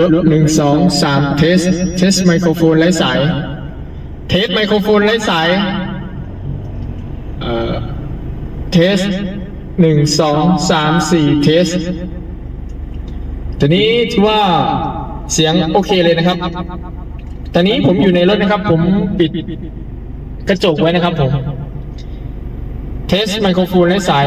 ลดหนึ่งสองสามเทส เทสไมโครโฟนไร้สาย เทสไมโครโฟนไร้สาย เอ่อ เทสหนึ่งสองสามสี่เทสตอนนี้ถือว่าเสียงโอเคเลยนะครับ ตอนนี้ผมอยู่ในรถนะครับ ผมปิดกระจกไว้นะครับผม เทสไมโครโฟนไร้สาย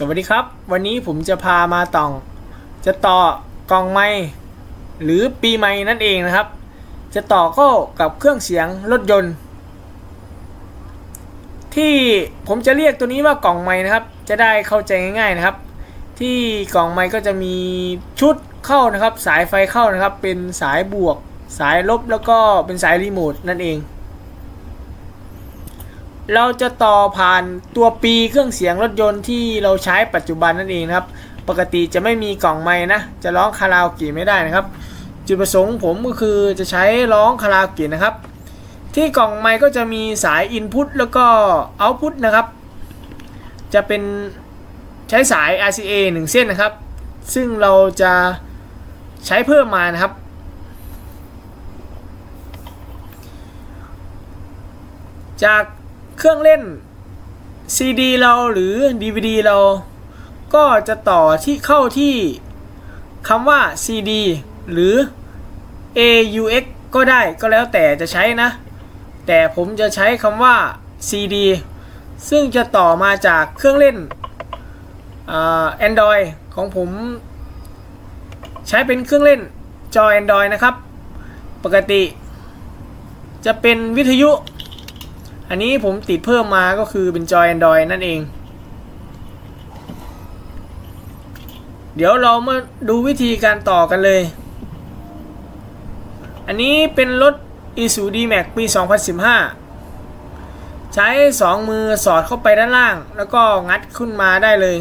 สวัสดีครับ วันนี้ผมจะพามาต่อง จะต่อกล่องไม้หรือปีไม้นั่นเองนะครับ จะต่อเข้ากับเครื่องเสียงรถยนต์ ที่ผมจะเรียกตัวนี้ว่ากล่องไม้นะครับ จะได้เข้าใจง่าย ๆนะครับ ที่กล่องไม้ก็จะมีชุดเข้านะครับ สายไฟเข้านะครับ เป็นสายบวก สายลบแล้วก็เป็นสายรีโมทนั่นเอง เราจะต่อผ่านตัวปีเครื่องเสียงรถยนต์ที่เราใช้ปัจจุบันนั่นเองนะครับ ปกติจะไม่มีกล่องไม้นะ จะร้องคาราโอเกะไม่ได้นะครับ จุดประสงค์ผมก็คือจะใช้ร้องคาราโอเกะนะครับ ที่กล่องไม้ก็จะมีสาย Input แล้วก็ Output นะครับ จะเป็นใช้สาย RCA 1 เส้นนะครับ ซึ่งเราจะใช้เพิ่มมานะครับจาก เครื่องเล่น CD เราหรือ DVD เราก็จะต่อที่เข้าที่คำว่า CD หรือ AUX ก็ได้ก็แล้วแต่จะใช้นะ แต่ผมจะใช้คำว่า CD ซึ่งจะต่อมาจากเครื่องเล่นอ่า Android ของผม ใช้เป็นเครื่องเล่นจอ Android นะครับ ปกติ จะเป็นวิทยุ อันนี้ผมติดเพิ่มมาก็คือเป็นจอย Android นั่นเอง เดี๋ยวเรามาดูวิธีการต่อกันเลย อันนี้เป็นรถ i s u d m a x ปี 2015 ใช้ 2 มือสอดเข้าไปด้านล่าง แล้วก็งัดขึ้นมาได้เลย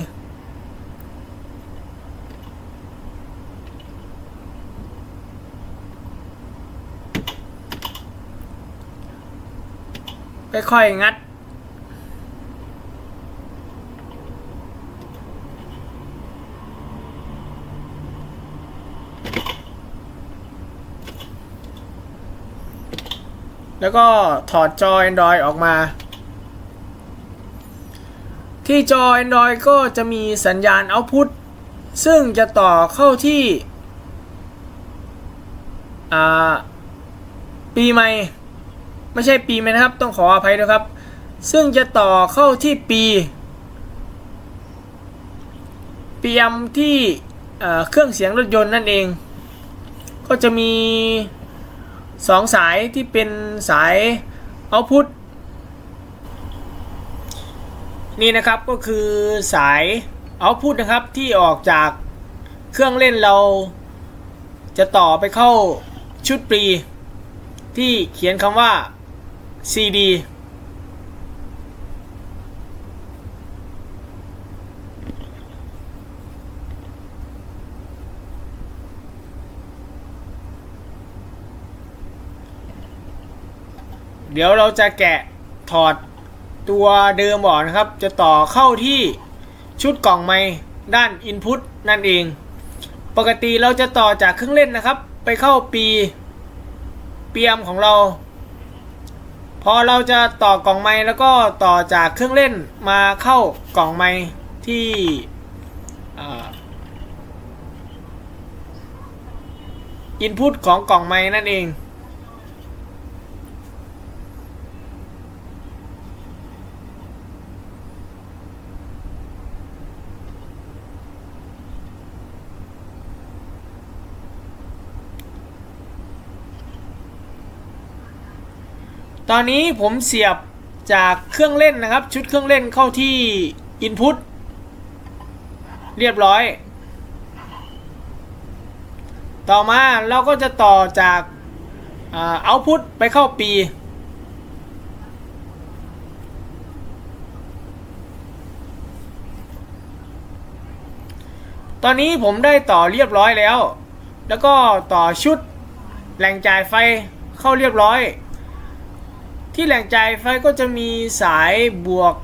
ค่อยๆงัด แล้วก็ถอดจอ Android ออกมา ที่จอ Android ก็จะมีสัญญาณ Output ซึ่งจะต่อเข้าที่ ปีใหม่ ไม่ใช่ปีไหมนะครับ ต้องขออภัยด้วยครับ ซึ่งจะต่อเข้าที่ปีปียมที่เครื่องเสียงรถยนต์นั่นเอง ก็จะมีสองสายที่เป็นสายเอาพุทนี่นะครับก็คือสายเอาพุทนะครับที่ออกจากเครื่องเล่นเราจะต่อไปเข้าชุดปรีที่เขียนคำว่า CD เดี๋ยวเราจะแกะถอดตัวเดิมออกนะครับ จะต่อเข้าที่ชุดกล่องไม้ด้าน Input นั่นเอง ปกติเราจะต่อจากเครื่องเล่นนะครับ ไปเข้าปีเปียมของเรา พอเราจะต่อกล่องไม้แล้วก็ต่อจากเครื่องเล่นมาเข้ากล่องไม้ที่อินพุตของกล่องไม้นั่นเอง ตอนนี้ผมเสียบจากเครื่องเล่นนะครับ ชุดเครื่องเล่นเข้าที่ Input เรียบร้อย ต่อมาเราก็จะต่อจากเอา Output ไปเข้าปี ตอนนี้ผมได้ต่อเรียบร้อยแล้ว แล้วก็ต่อชุดแหล่งจ่ายไฟเข้าเรียบร้อย ที่แหล่งจ่ายไฟก็จะมีสายบวก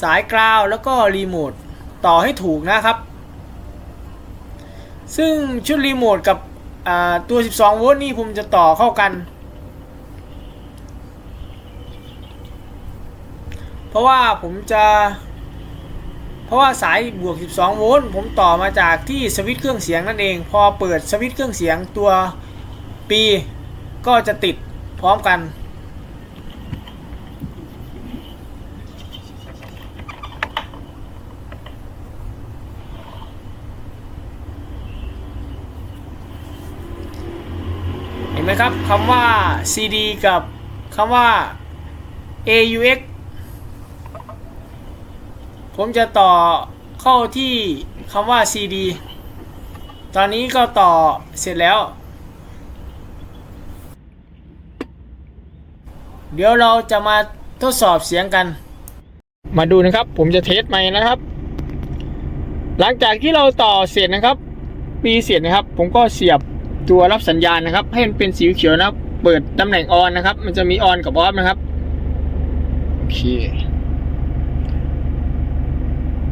สายกราวแล้วก็รีโมทต่อให้ถูกนะครับ ซึ่งชุดรีโมทกับตัว 12 โวลต์นี่ผมจะต่อเข้ากัน เพราะว่าผมจะ เพราะว่าสายบวก 12 โวลต์ผมต่อมาจากที่สวิตช์เครื่องเสียงนั่นเอง พอเปิดสวิตช์เครื่องเสียงตัวปีก็จะติดพร้อมกัน ห็นไหมครับคำว่า CD กับคำว่า AUX ผมจะต่อเข้าที่คำว่า CD ตอนนี้ก็ต่อเสร็จแล้ว เดี๋ยวเราจะมาทดสอบเสียงกัน มาดูนะครับ ผมจะเทสไมค์นะครับ หลังจากที่เราต่อเสร็จนะครับปีเสร็จนะครับ ผมก็เสียบ ตัวรับสัญญาณนะครับ ให้มันเป็นสีเขียวนะครับ เปิดตำแหน่งออนนะครับ มันจะมีออนกับออฟนะครับโอเค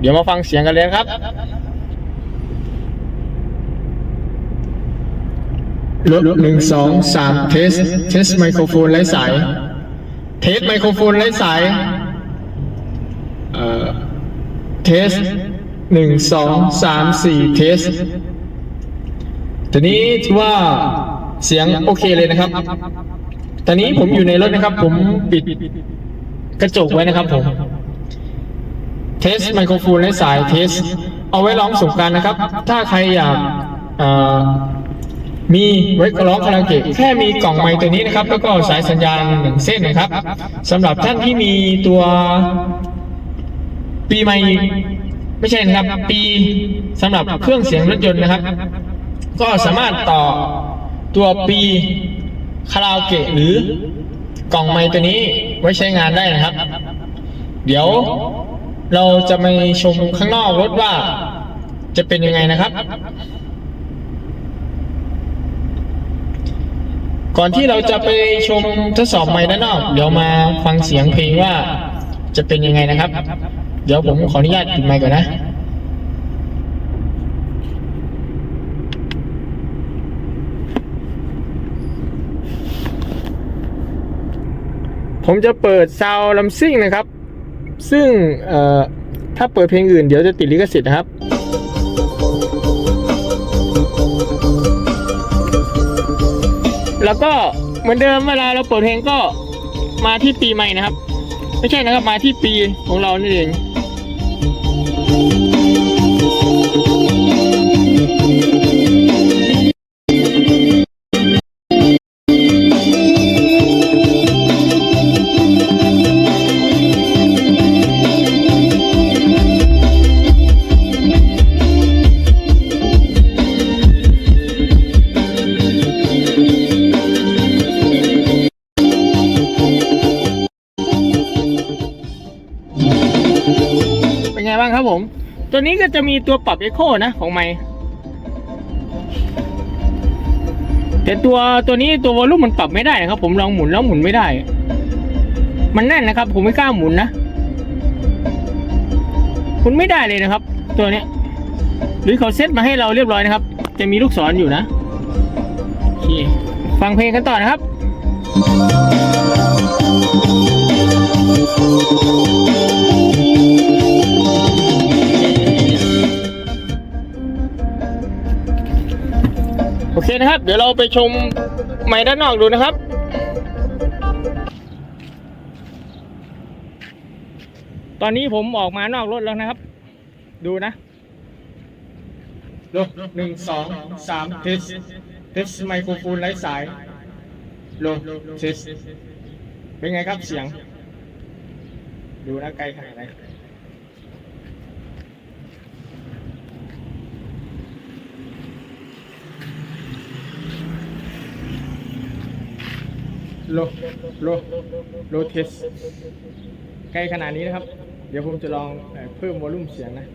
เดี๋ยวมาฟังเสียงกันเลยครับลดหนึ่งสองสามเทส เทสไมโครโฟนไร้สาย เทสไมโครโฟนไร้สาย เอ่อ เทสหนึ่งสองสามสี่เทส ตอนนี้ถือว่าเสียงโอเคเลยนะครับ ตอนนี้ผมอยู่ในรถนะครับ ผมปิดกระจกไว้นะครับผม เทสไมโครโฟนและสายเทส เอาไว้ร้องสงการนะครับ ถ้าใครอยากมีไว้ร้องคาราโอเกะแค่มีกล่องไมค์ตัวนี้นะครับ แล้วก็สายสัญญาณหนึ่งเส้นนะครับสำหรับท่านที่มีตัวปีใหม่ไม่ใช่นะครับ ปีสำหรับเครื่องเสียงรถยนต์นะครับ ก็สามารถต่อตัวปีคาราโอเกะหรือกล่องไมค์ตัวนี้ไว้ใช้งานได้นะครับ เดี๋ยวเราจะไปชมข้างนอกรถว่าจะเป็นยังไงนะครับ ก่อนที่เราจะไปชมทดสอบไมค์ด้านนอก เดี๋ยวมาฟังเสียงเพลงว่าจะเป็นยังไงนะครับ เดี๋ยวผมขออนุญาตปิดไมค์ก่อนนะ ผมจะเปิดซาวลัมซิ่งนะครับ ซึ่งถ้าเปิดเพลงอื่นเดี๋ยวจะติดลิขสิทธิ์นะครับแล้วก็เหมือนเดิมเวลาเราเปิดเพลงก็มาที่ปีใหม่นะครับ ไม่ใช่นะครับมาที่ปีของเรานี่เอง ตัวนี้ก็จะมีตัวปรับเอ็โคนะของไมค์แต่ตัวตัวนี้ตัววอลลุ่มมันปรับไม่ได้นะครับ ผมลองหมุนแล้วหมุนไม่ได้ มันแน่นนะครับ ผมไม่กล้าหมุนนะหมุนไม่ได้เลยนะครับ ตัวนี้หรือเขาเซตมาให้เราเรียบร้อยนะครับ จะมีลูกศรอยู่นะโอเคฟังเพลงกันต่อนะครับ เคนะครับ เดี๋ยวเราไปชมไม้ด้านนอกดูนะครับตอนนี้ผมออกมานอกรถแล้วนะครับ ดูนะดูหนึ่งสองสามเทสเทสไมโครโฟนไร้สายโลเทสเป็นไงครับเสียง ดูนะไกลขนาดไหน โลโลโลเทสใกล้ขนาดนี้นะครับ เดี๋ยวผมจะลองเพิ่มวอลลุ่มเสียงนะ